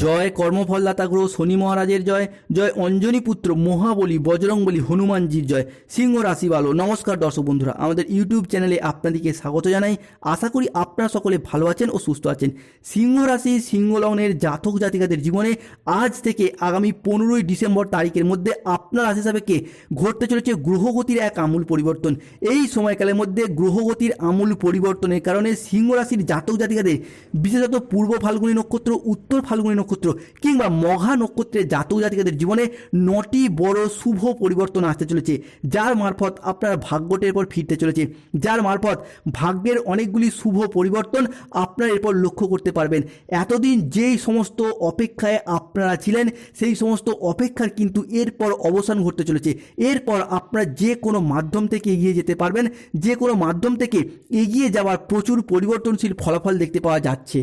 জয় কর্মফলদাতা গ্রহ শনি মহারাজের জয় জয় অঞ্জনী পুত্র মহাবলী বজরংবলী হনুমানজির জয়, সিংহ রাশি ভালো নমস্কার দর্শক বন্ধুরা, আমাদের ইউটিউব চ্যানেলে আপনাদেরকে স্বাগত জানাই। আশা করি আপনারা সকলে ভালো আছেন ও সুস্থ আছেন। সিংহ রাশি, সিংহ লগ্নের জাতক জাতিকাদের জীবনে আজ থেকে আগামী পনেরোই ডিসেম্বর তারিখের মধ্যে আপনার রাশি সাপেক্ষে ঘটতে চলেছে গ্রহগতির এক আমূল পরিবর্তন। এই সময়কালের মধ্যে গ্রহগতির আমূল পরিবর্তনের কারণে সিংহ রাশির জাতক জাতিকাদের, বিশেষত পূর্ব ফাল্গুনী নক্ষত্র, উত্তর ফাল্গুনী নক্ষত্র কিংবা মহা নক্ষত্রের জাতক জাতিকাদের জীবনে নটি বড় শুভ পরিবর্তন আসতে চলেছে, যার মারফত আপনার ভাগ্যটা এরপর ফিরতে চলেছে, যার মারফত ভাগ্যের অনেকগুলি শুভ পরিবর্তন আপনারা এরপর লক্ষ্য করতে পারবেন। এতদিন যেই সমস্ত অপেক্ষায় আপনারা ছিলেন, সেই সমস্ত অপেক্ষার কিন্তু এরপর অবসান ঘটতে চলেছে। এরপর আপনারা যে কোনো মাধ্যম থেকে এগিয়ে যেতে পারবেন, যে কোনো মাধ্যম থেকে এগিয়ে যাওয়ার প্রচুর পরিবর্তনশীল ফলাফল দেখতে পাওয়া যাচ্ছে।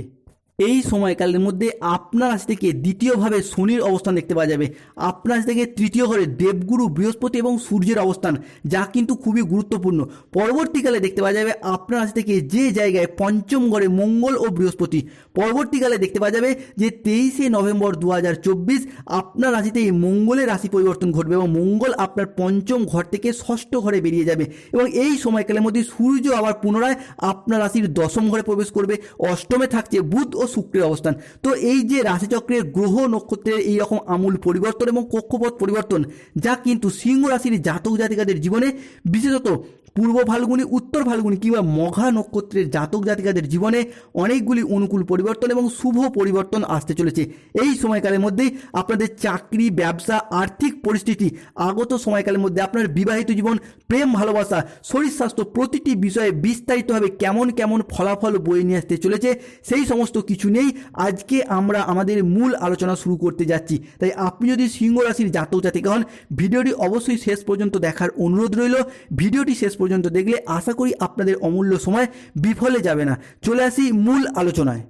এই সময়কালের মধ্যে আপনার কাছ থেকে দ্বিতীয়ভাবে শনির অবস্থান দেখতে পাওয়া যাবে। আপনার কাছ থেকে তৃতীয় ঘরে দেবগুরু, বৃহস্পতি এবং সূর্যের অবস্থান, যা কিন্তু খুবই গুরুত্বপূর্ণ। পরবর্তীকালে দেখতে পাওয়া যাবে আপনার কাছ থেকে যে জায়গায় পঞ্চম ঘরে মঙ্গল ও বৃহস্পতি। পরবর্তীকালে দেখতে পাওয়া যাবে যে তেইশে নভেম্বর দু হাজার চব্বিশ আপনার রাশিতে এই মঙ্গলের রাশি পরিবর্তন ঘটবে এবং মঙ্গল আপনার পঞ্চম ঘর থেকে ষষ্ঠ ঘরে বেরিয়ে যাবে। এবং এই সময়কালের মধ্যে সূর্য আবার পুনরায় আপনার রাশির দশম ঘরে প্রবেশ করবে। অষ্টমে থাকছে বুধ ও শুক্রের অবস্থান। তো এই যে রাশিচক্রের গ্রহ নক্ষত্রের এই রকম আমূল পরিবর্তন এবং কক্ষপথ পরিবর্তন, যা কিন্তু সিংহ রাশির জাতক জাতিকাদের জীবনে বিশেষত পূর্ব ফাল্গুনি, উত্তর ফাল্গুনি কিংবা মঘা নক্ষত্রের জাতক জাতিকাদের জীবনে অনেকগুলি অনুকূল পরিবর্তন এবং শুভ পরিবর্তন আসতে চলেছে। এই সময়কালের মধ্যেই আপনাদের চাকরি, ব্যবসা, আর্থিক পরিস্থিতি, আগত সময়কালের মধ্যে আপনার বিবাহিত জীবন, প্রেম, ভালোবাসা, শরীর স্বাস্থ্য প্রতিটি বিষয়ে বিস্তারিতভাবে কেমন কেমন ফলাফল বয়ে নিয়ে আসতে চলেছে, সেই সমস্ত কিছু নেই আজকে আমরা আমাদের মূল আলোচনা শুরু করতে যাচ্ছি। তাই আপনি যদি সিংহ রাশির জাতক জাতিকা হন, ভিডিওটি অবশ্যই শেষ পর্যন্ত দেখার অনুরোধ রইল। ভিডিওটি শেষ পর্যন্ত দেখলে আশা করি আপনাদের অমূল্য সময় বিফলে যাবে না। চলে আসি মূল আলোচনায়।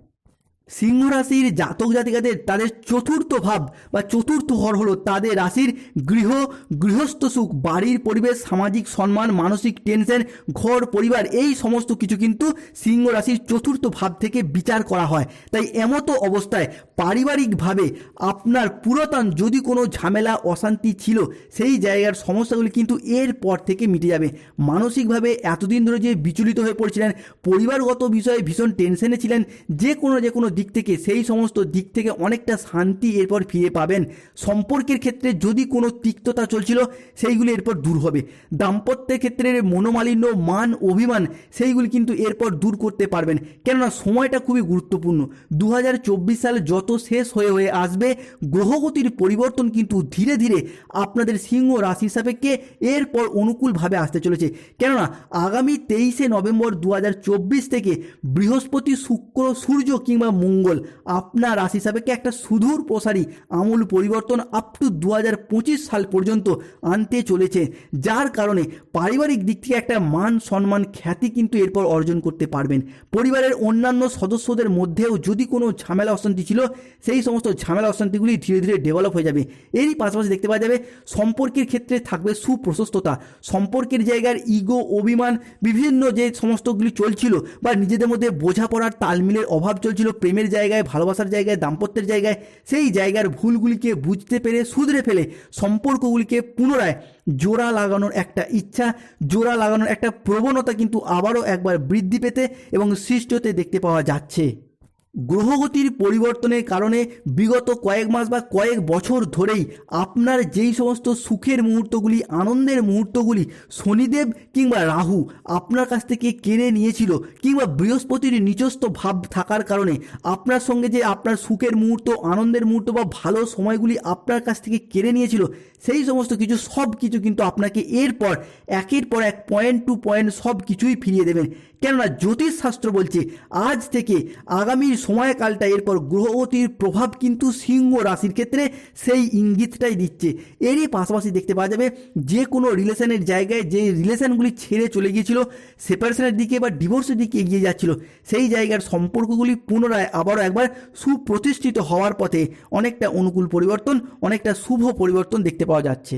সিংহ রাশির জাতক জাতিকাদের তাদের চতুর্থ ভাব বা চতুর্থ ঘর হলো তাদের রাশির গৃহ, গৃহস্থ সুখ, বাড়ির পরিবেশ, সামাজিক সম্মান, মানসিক টেনশন ঘর, পরিবার এই সমস্ত কিছু কিন্তু সিংহ রাশির চতুর্থ ভাব থেকে বিচার করা হয়। তাই এমতো অবস্থায় পারিবারিকভাবে আপনার পুরাতন যদি কোনো ঝামেলা, অশান্তি ছিল, সেই জায়গার সমস্যাগুলি কিন্তু এর পর থেকে মিটে যাবে। মানসিকভাবে এতদিন ধরে যে বিচলিত হয়ে পড়ছিলেন, পরিবারগত বিষয়ে ভীষণ টেনশনে ছিলেন, যে কোনো যে কোনো দিক থেকে, সেই সমস্ত দিক থেকে অনেকটা শান্তি এরপর ফিরে পাবেন। সম্পর্কের ক্ষেত্রে যদি কোনো তিক্ততা চলছিল, সেইগুলি এরপর দূর হবে। দাম্পত্যের ক্ষেত্রে মনোমালিন্য, মান, অভিমান, সেইগুলি কিন্তু এরপর দূর করতে পারবেন। কেননা সময়টা খুবই গুরুত্বপূর্ণ। দু সাল যত শেষ হয়ে হয়ে আসবে, গ্রহগতির পরিবর্তন কিন্তু ধীরে ধীরে আপনাদের সিংহ রাশি সাপেক্ষে এরপর অনুকূলভাবে আসতে চলেছে। কেননা আগামী তেইশে নভেম্বর দু হাজার চব্বিশ থেকে বৃহস্পতি, শুক্র, সূর্য কিংবা মঙ্গল। আপনার রাশি সাপেক্ষে একটা সুদূর প্রসারী, আমূল পরিবর্তন আপ টু দু হাজার পঁচিশ সাল পর্যন্ত আনতে চলেছে। যার কারণে পারিবারিক দিক থেকে একটা মান সম্মান খ্যাতি কিন্তু এরপর অর্জন করতে পারবেন। পরিবারের অন্যান্য সদস্যদের মধ্যেও যদি কোনো ঝামেলা অশান্তি ছিল, সেই সমস্ত ঝামেলা অশান্তিগুলি ধীরে ধীরে ডেভেলপ হয়ে যাবে। এরই পাশাপাশি দেখতে পাওয়া যাবে, সম্পর্কের ক্ষেত্রে থাকবে সুপ্রশস্ততা। সম্পর্কের জায়গার ইগো অভিমান, বিভিন্ন যে সমস্তগুলি চলছিল বা নিজেদের মধ্যে বোঝাপড়ার তালমিলের অভাব চলছিল, প্রেমের জায়গায়, ভালোবাসার জায়গায়, দাম্পত্যের জায়গায়, সেই জায়গার ভুলগুলিকে বুঝতে পেরে, শুধরে ফেলে সম্পর্কগুলিকে পুনরায় জোড়া লাগানোর একটা ইচ্ছা, জোড়া লাগানোর একটা প্রবণতা কিন্তু আবারও একবার বৃদ্ধি পেতে এবং সৃষ্টতে দেখতে পাওয়া যাচ্ছে। গ্রহগতির পরিবর্তনের কারণে বিগত কয়েক মাস বা কয়েক বছর ধরেই আপনার যেই সমস্ত সুখের মুহূর্তগুলি, আনন্দের মুহূর্তগুলি শনিদেব কিংবা রাহু আপনার কাছ থেকে কেড়ে নিয়েছিল কিংবা বৃহস্পতির নিজস্ব ভাব থাকার কারণে আপনার সঙ্গে যে আপনার সুখের মুহূর্ত, আনন্দের মুহূর্ত বা ভালো সময়গুলি আপনার কাছ থেকে কেড়ে নিয়েছিল, সেই সমস্ত কিছু, সব কিছু কিন্তু আপনাকে এরপর, একের পর এক পয়েন্ট টু পয়েন্ট সব কিছুই ফিরিয়ে দেবেন। কেননা জ্যোতিষশাস্ত্র বলছে, আজ থেকে আগামী সময়কালটা এরপর গ্রহগতির প্রভাব কিন্তু সিংহ রাশির ক্ষেত্রে সেই ইঙ্গিতটাই দিচ্ছে। এরই পাশাপাশি দেখতে পাওয়া যাবে, যে কোনো রিলেশনের জায়গায় যে রিলেশনগুলি ছেড়ে চলে গিয়েছিল, সেপারেশনের দিকে বা ডিভোর্সের দিকে এগিয়ে যাচ্ছিল, সেই জায়গার সম্পর্কগুলি পুনরায় আবারও একবার সুপ্রতিষ্ঠিত হওয়ার পথে অনেকটা অনুকূল পরিবর্তন, অনেকটা শুভ পরিবর্তন দেখতে পাওয়া যাচ্ছে।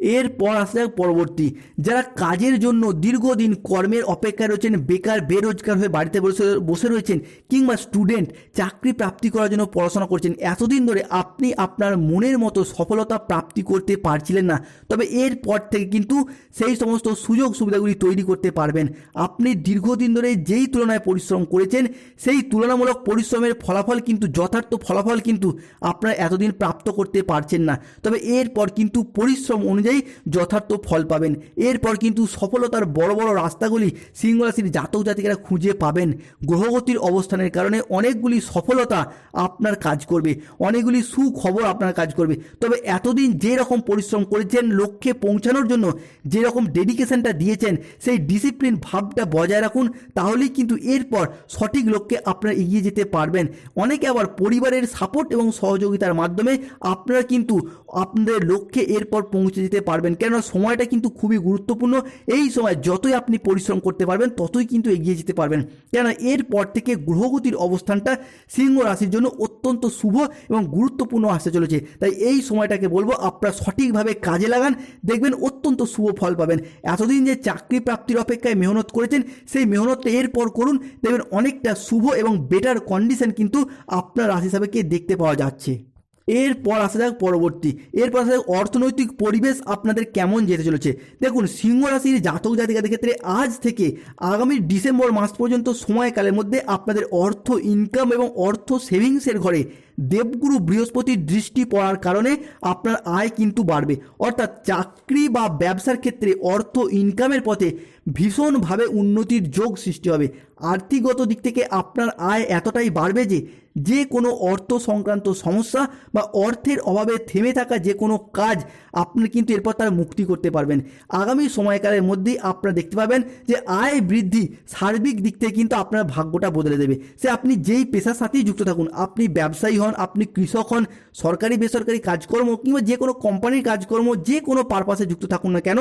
এরপর আসা যাক পরবর্তী। যারা কাজের জন্য দীর্ঘদিন কর্মের অপেক্ষায় রয়েছেন, বেকার, বেরোজগার হয়ে বাড়িতে বসে বসে রয়েছেন কিংবা স্টুডেন্ট চাকরি প্রাপ্তি করার জন্য পড়াশোনা করছেন, এতদিন ধরে আপনি আপনার মনের মতো সফলতা প্রাপ্তি করতে পারছিলেন না। তবে এরপর থেকে কিন্তু সেই সমস্ত সুযোগ সুবিধাগুলি তৈরি করতে পারবেন। আপনি দীর্ঘদিন ধরে যেই তুলনায় পরিশ্রম করেছেন, সেই তুলনামূলক পরিশ্রমের ফলাফল কিন্তু, যথার্থ ফলাফল কিন্তু আপনারা এতদিন প্রাপ্ত করতে পারছেন না। তবে এরপর কিন্তু পরিশ্রম অনুযায়ী যথার্থ ফল পাবেন। এরপর কিন্তু সফলতার বড় বড় রাস্তাগুলি সিংহ রাশির জাতক জাতিকারা খুঁজে পাবেন। গ্রহগতির অবস্থানের কারণে অনেকগুলি সফলতা আপনার কাজ করবে। অনেকগুলি সুখবর আপনার কাজ করবে। তবে এতদিন যে রকম পরিশ্রম করেছেন, লক্ষ্যে পৌঁছানোর জন্য যে রকম ডেডিকেশনটা দিয়েছেন, সেই ডিসিপ্লিন ভাবটা বজায় রাখুন। তাহলেই কিন্তু এরপর সঠিক লক্ষ্যে আপনারা এগিয়ে যেতে পারবেন। অনেকে আবার পরিবারের সাপোর্ট এবং সহযোগিতার মাধ্যমে আপনারা কিন্তু আপনাদের লক্ষ্যে এরপর পৌঁছে যেতে পারবেন। কেননা সময়টা কিন্তু খুবই গুরুত্বপূর্ণ। এই সময় যতই আপনি পরিশ্রম করতে পারবেন, ততই কিন্তু এগিয়ে যেতে পারবেন। কেননা এরপর থেকে গ্রহগতির অবস্থানটা সিংহ রাশির জন্য অত্যন্ত শুভ এবং গুরুত্বপূর্ণ আসতে চলেছে। তাই এই সময়টাকে বলব, আপনারা সঠিকভাবে কাজে লাগান, দেখবেন অত্যন্ত শুভ ফল পাবেন। এতদিন যে চাকরি প্রাপ্তির অপেক্ষায় মেহনত করেছেন, সেই মেহনতটা এরপর করুন, দেখবেন অনেকটা শুভ এবং বেটার কন্ডিশন কিন্তু আপনার রাশি হিসাবে দেখতে পাওয়া যাচ্ছে। এরপর আসা যাক পরবর্তী। এরপর আসা যাক অর্থনৈতিক পরিবেশ আপনাদের কেমন যেতে চলেছে। দেখুন, সিংহ রাশির জাতক জাতিকাদের ক্ষেত্রে আজ থেকে আগামী ডিসেম্বর মাস পর্যন্ত সময়কালের মধ্যে আপনাদের অর্থ ইনকাম এবং অর্থ সেভিংসের ঘরে দেবগুরু বৃহস্পতির দৃষ্টি পড়ার কারণে আপনার আয় কিন্তু বাড়বে। অর্থাৎ চাকরি বা ব্যবসার ক্ষেত্রে অর্থ ইনকামের পথে ভীষণভাবে উন্নতির যোগ সৃষ্টি হবে। আর্থিকগত দিক থেকে আপনার আয় এতটাই বাড়বে যে যে কোনো অর্থ সংক্রান্ত সমস্যা বা অর্থের অভাবে থেমে থাকা যে কোনো কাজ আপনি কিন্তু এরপর তার মুক্তি করতে পারবেন। আগামী সময়কালের মধ্যেই আপনারা দেখতে পাবেন যে আয় বৃদ্ধি সার্বিক দিক থেকে কিন্তু আপনার ভাগ্যটা বদলে দেবে। সে আপনি যেই পেশার সাথেই যুক্ত থাকুন, আপনি ব্যবসায়ী হন, আপনি কৃষক হন, সরকারি, বেসরকারি কাজকর্ম কিংবা যে কোনো কোম্পানির কাজকর্ম যে কোনো পারপাসে যুক্ত থাকুন না কেন,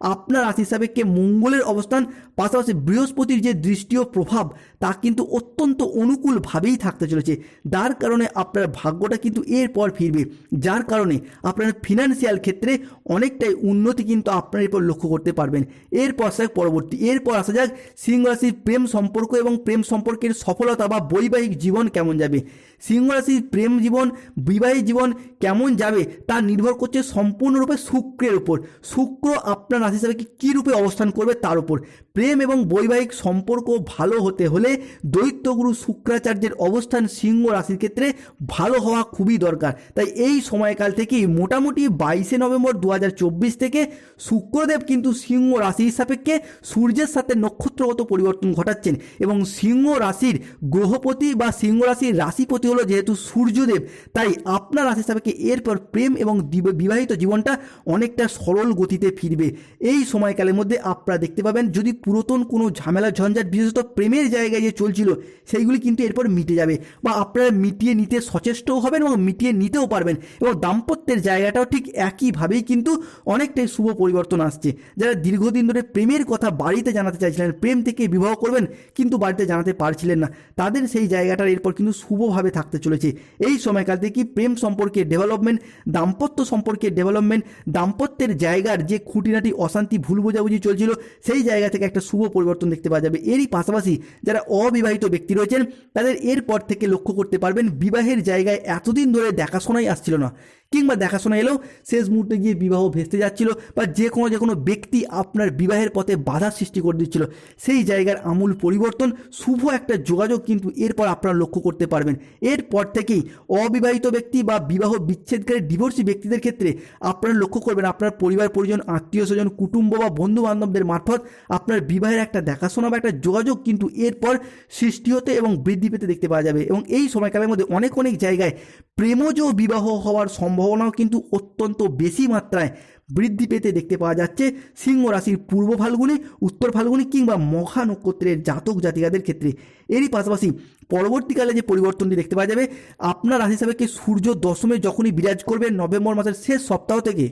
আপনার রাশি কে মঙ্গলের অবস্থান, পাশাপাশি বৃহস্পতির যে দৃষ্টি ও প্রভাব তা কিন্তু অত্যন্ত অনুকূলভাবেই থাকতে চলেছে। যার কারণে আপনার ভাগ্যটা কিন্তু এরপর ফিরবে। যার কারণে আপনার ফিনান্সিয়াল ক্ষেত্রে অনেকটাই উন্নতি কিন্তু আপনার এরপর লক্ষ্য করতে পারবেন। এরপর আসা যাক পরবর্তী, এরপর আসা যাক সিংহ রাশির প্রেম সম্পর্ক এবং প্রেম সম্পর্কের সফলতা বা বৈবাহিক জীবন কেমন যাবে। সিংহ রাশির প্রেম জীবন, বিবাহিক জীবন কেমন যাবে তা নির্ভর করছে সম্পূর্ণরূপে শুক্রের উপর। শুক্র আপনার রাশি হিসাবে কী রূপে অবস্থান করবে তার উপর। প্রেম এবং বৈবাহিক সম্পর্ক ভালো হতে হলে দৈত্যগুরু শুক্রাচার্যের অবস্থান সিংহ রাশির ক্ষেত্রে ভালো হওয়া খুবই দরকার। তাই এই সময়কাল থেকেই মোটামুটি বাইশে নভেম্বর দু হাজার চব্বিশ থেকে শুক্রদেব কিন্তু সিংহ রাশির সাপেক্ষে সূর্যের সাথে নক্ষত্রগত পরিবর্তন ঘটাচ্ছেন এবং সিংহ রাশির গ্রহপতি বা সিংহ রাশির রাশিপতি হলো যেহেতু সূর্যদেব, তাই আপনার রাশি সাপেক্ষে এরপর প্রেম এবং বিবাহিত জীবনটা অনেকটা সরল গতিতে ফিরবে। এই সময়কালের মধ্যে আপনারা দেখতে পাবেন যদি পুরাতন কোনো ঝামেলা ঝঞ্ঝাট বিশেষত প্রেমের জায়গায় যে চলছিল, সেইগুলি কিন্তু এরপর মিটে যাবে বা আপনারা মিটিয়ে নিতে সচেষ্টও হবেন এবং মিটিয়ে নিতেও পারবেন এবং দাম্পত্যের জায়গাটাও ঠিক একইভাবেই কিন্তু অনেকটাই শুভ পরিবর্তন আসছে। যারা দীর্ঘদিন ধরে প্রেমের কথা বাড়িতে জানাতে চাইছিলেন, প্রেম থেকে বিবাহ করবেন কিন্তু বাড়িতে জানাতে পারছিলেন না, তাদের সেই জায়গাটার এরপর কিন্তু শুভভাবে থাকতে চলেছে। এই সময়কাল থেকে প্রেম সম্পর্কে ডেভেলপমেন্ট দাম্পত্য সম্পর্কে ডেভেলপমেন্ট দাম্পত্যের জায়গার যে খুঁটিনাটি অশান্তি, ভুল বোঝাবুঝি চলছিল, সেই জায়গা থেকে একটা শুভ পরিবর্তন দেখতে পাওয়া যাবে। এরই পাশাপাশি যারা অবিবাহিত ব্যক্তি রয়েছেন, তাদের এরপর থেকে লক্ষ্য করতে পারবেন, বিবাহের জায়গায় এতদিন ধরে দেখাশোনাই আসছিল না। কিংবা দেখাশোনা এলেও শেষ মুহূর্তে গিয়ে বিবাহ ভেস্তে যাচ্ছিল বা যে কোনো যে কোনো ব্যক্তি আপনার বিবাহের পথে বাধা সৃষ্টি করে দিচ্ছিল। সেই জায়গার আমূল পরিবর্তন, শুভ একটা যোগাযোগ কিন্তু এরপর আপনারা লক্ষ্য করতে পারবেন। এরপর থেকেই অবিবাহিত ব্যক্তি বা বিবাহ বিচ্ছেদকারী ডিভোর্সি ব্যক্তিদের ক্ষেত্রে আপনারা লক্ষ্য করবেন আপনার পরিবার, পরিজন, আত্মীয় স্বজন, কুটুম্ব বা বন্ধু বান্ধবদের মারফত আপনার বিবাহের একটা দেখাশোনা বা একটা যোগাযোগ কিন্তু এরপর সৃষ্টি হতে এবং বৃদ্ধি পেতে দেখতে পাওয়া যাবে। এবং এই সময়কালের মধ্যে অনেক অনেক জায়গায় প্রেমজ বিবাহ হওয়ার সম্ভাবনাও কিন্তু অত্যন্ত বেশি মাত্রায় বৃদ্ধি পেতে দেখতে পাওয়া যাচ্ছে। সিংহ রাশির পূর্ব ফাল্গুনি, উত্তর ফাল্গুনি কিংবা মহা নক্ষত্রের জাতক জাতিকাদের ক্ষেত্রে এরই পাশাপাশি পরবর্তীকালে যে পরিবর্তনটি দেখতে পাওয়া যাবে, আপনার রাশি কি সূর্য দশমে যখনই বিরাজ করবে নভেম্বর মাসের শেষ সপ্তাহ থেকে।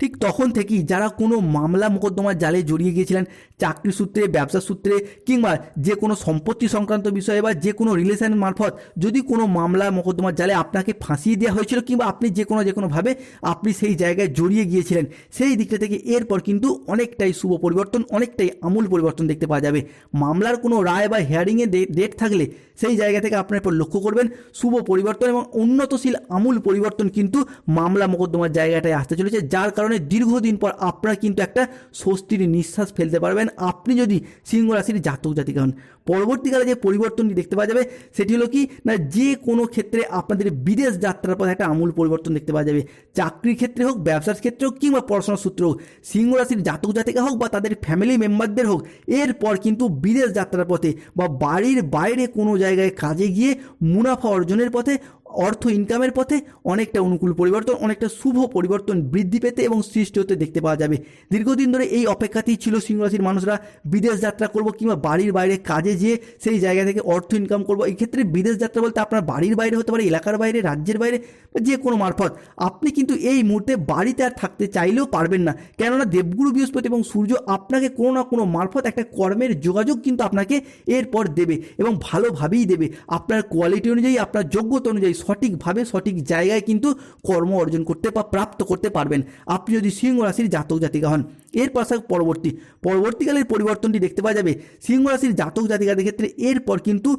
ঠিক তখন থেকেই যারা কোনো মামলা মোকদ্দমার জালে জড়িয়ে গিয়েছিলেন, চাকরি সূত্রে, ব্যবসা সূত্রে কিংবা যে কোনো সম্পত্তি সংক্রান্ত বিষয়ে বা যে কোনো রিলেশন মারফত যদি কোনো মামলা মোকদ্দমার জালে আপনাকে ফাঁসিয়ে দেওয়া হয়েছিল কিংবা আপনি যে কোনো, যে কোনোভাবে আপনি সেই জায়গায় জড়িয়ে গিয়েছিলেন, সেই দিকটা থেকে এরপর কিন্তু অনেকটাই শুভ পরিবর্তন, অনেকটাই আমূল পরিবর্তন দেখতে পাওয়া যাবে। মামলার কোনো রায় বা হিয়ারিংয়ে ডেট থাকলে সেই জায়গা থেকে আপনার পর লক্ষ্য করবেন, শুভ পরিবর্তন এবং উন্নতশীল আমূল পরিবর্তন কিন্তু মামলা মোকদ্দমার জায়গাটায় আসতে চলেছে, যার কারণে দীর্ঘদিন পর আপনারা কিন্তু একটা স্বস্তির নিঃশ্বাস ফেলতে পারবেন। আপনি যদি সিংহ রাশির জাতক জাতিকা হন, পরবর্তীকালে যে পরিবর্তনটি দেখতে পাওয়া যাবে, সেটি হলো কি? না, যে কোনো ক্ষেত্রে আপনাদের বিদেশ যাত্রার পথে একটা আমূল পরিবর্তন দেখতে পাওয়া যাবে। চাকরির ক্ষেত্রে হোক, ব্যবসার ক্ষেত্রে হোক, কিংবা পড়াশোনার সূত্রে হোক, সিংহ রাশির জাতক জাতিকা হোক বা তাদের ফ্যামিলি মেম্বারদের হোক, এরপর কিন্তু বিদেশ যাত্রার পথে বা বাড়ির বাইরে কোনো জায়গায় কাজে গিয়ে মুনাফা অর্জনের পথে অর্থ ইনকামের পথে অনেকটা অনুকূল পরিবর্তন, অনেকটা শুভ পরিবর্তন বৃদ্ধি পেতে এবং সৃষ্টি হতে দেখতে পাওয়া যাবে। দীর্ঘদিন ধরে এই অপেক্ষাতেই ছিল সিংহরাশির মানুষরা বিদেশ যাত্রা করব কিংবা বাড়ির বাইরে কাজে যেয়ে সেই জায়গা থেকে অর্থ ইনকাম করব। এই ক্ষেত্রে বিদেশ যাত্রা বলতে আপনার বাড়ির বাইরে হতে পারে, এলাকার বাইরে, রাজ্যের বাইরে যে কোনো মারফত। আপনি কিন্তু এই মুহূর্তে বাড়িতে আর থাকতে চাইলেও পারবেন না। কেননা দেবগুরু বৃহস্পতি এবং সূর্য আপনাকে কোনো না কোনো মারফত একটা কর্মের যোগাযোগ কিন্তু আপনাকে এরপর দেবে এবং ভালোভাবেই দেবে। আপনার কোয়ালিটি অনুযায়ী, আপনার যোগ্যতা অনুযায়ী সঠিকভাবে, সঠিক জায়গায় কিন্তু কর্ম অর্জন করতে বা প্রাপ্ত করতে পারবেন। আপনি যদি সিংহ রাশির জাতক জাতিকা হন এর পাশাপাশি পরবর্তী। পরবর্তীকালের পরিবর্তনটি দেখতে পাওয়া যাবে। সিংহ রাশির জাতক জাতিকাদের ক্ষেত্রে এরপর কিন্তু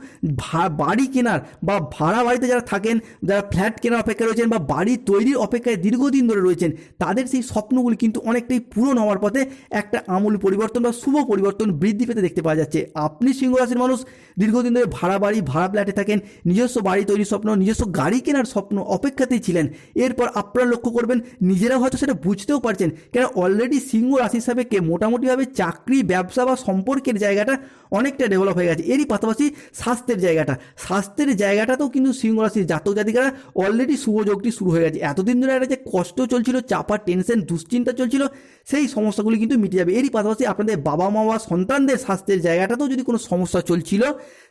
বাড়ি কেনার বা ভাড়া বাড়িতে যারা থাকেন, যারা ফ্ল্যাট কেনার অপেক্ষায় রয়েছেন বা বাড়ি তৈরির অপেক্ষায় দীর্ঘদিন ধরে রয়েছেন, তাদের সেই স্বপ্নগুলি কিন্তু অনেকটাই পূরণ হওয়ার পথে একটা আমূল পরিবর্তন বা শুভ পরিবর্তন বৃদ্ধি পেতে দেখতে পাওয়া যাচ্ছে। আপনি সিংহ রাশির মানুষ, দীর্ঘদিন ধরে ভাড়া বাড়ি, ভাড়া ফ্ল্যাটে থাকেন, নিজস্ব বাড়ি তৈরির স্বপ্ন, নিজস্ব গাড়ি কেনার স্বপ্ন অপেক্ষাতেই ছিলেন। এরপর আপনারা লক্ষ্য করবেন নিজেরা হয়তো সেটা বুঝতেও পারছেন, কেন অলরেডি সিংহ হিসাবে কে? মোটামুটিভাবে চাকরি, ব্যবসা বা সম্পর্কের জায়গাটা অনেকটা ডেভেলপ হয়ে গেছে। এরই পাশাপাশি স্বাস্থ্যের জায়গাটা। স্বাস্থ্যের জায়গাটাতেও কিন্তু সিংহ রাশির জাতক জাতিকারা অলরেডি শুভযোগটি শুরু হয়ে গেছে। এতদিন ধরে একটা যে কষ্ট চলছিল, চাপা টেনশন দুশ্চিন্তা চলছিল, সেই সমস্যাগুলি কিন্তু মিটে যাবে। এরই পাশাপাশি আপনাদের বাবা মা বা সন্তানদের স্বাস্থ্যের জায়গাটাতেও যদি কোনো সমস্যা চলছিল,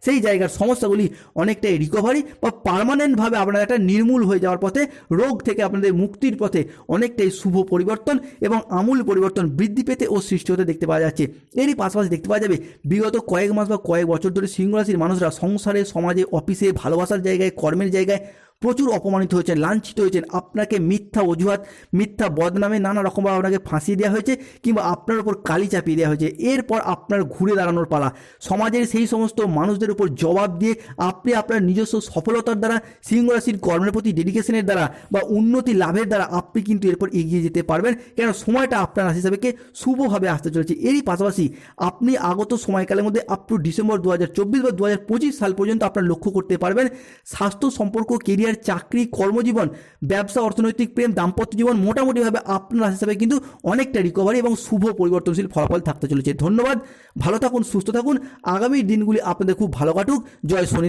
সেই জায়গার সমস্যাগুলি অনেকটাই রিকভারি বা পার্মানেন্টভাবে আপনার একটা নির্মূল হয়ে যাওয়ার পথে, রোগ থেকে আপনাদের মুক্তির পথে অনেকটাই শুভ পরিবর্তন এবং আমূল পরিবর্তন বৃদ্ধি পেতে ও সৃষ্টি হতে দেখতে পাওয়া যাচ্ছে। এরই পাশাপাশি দেখতে পাওয়া যাবে, বিগত কয়েক মাস বা কয়েক বছর ধরে সিংহ রাশির মানুষরা সংসারে, সমাজে, অফিসে, ভালোবাসার জায়গায়, কর্মের জায়গায় প্রচুর অপমানিত হয়েছেন লাঞ্ছিত হয়েছেন। আপনাকে মিথ্যা অজুহাত, মিথ্যা বদনামে নানা রকমভাবে আপনাকে ফাঁসিয়ে দেওয়া হয়েছে কিংবা আপনার উপর কালি চাপিয়ে দেওয়া হয়েছে। এরপর আপনার ঘুরে দাঁড়ানোর পালা। সমাজের সেই সমস্ত মানুষদের উপর জবাব দিয়ে আপনি আপনার নিজস্ব সফলতার দ্বারা, সিংহ রাশির কর্মের প্রতি ডেডিকেশনের দ্বারা বা উন্নতি লাভের দ্বারা আপনি কিন্তু এরপর এগিয়ে যেতে পারবেন। কেন? সময়টা আপনার রাশি হিসাবেকে শুভভাবে আসতে চলেছে। এরই পাশাপাশি আপনি আগত সময়কালের মধ্যে আপ টু ডিসেম্বর দু হাজার চব্বিশ বা দু হাজার পঁচিশ সাল পর্যন্ত আপনার লক্ষ্য করতে পারবেন। স্বাস্থ্য সম্পর্ক কেরিয়ার চাকরি, কর্মজীবন, ব্যবসা, অর্থনৈতিক প্রেম, দাম্পত্য জীবন মোটামুটিভাবে আপনার হিসাবে কিন্তু অনেকটা রিকভারি এবং শুভ পরিবর্তনশীল ফলাফল থাকতে চলেছে। ধন্যবাদ, ভালো থাকুন, সুস্থ থাকুন। আগামী দিনগুলি আপনাদের খুব ভালো কাটুক। জয় শনি।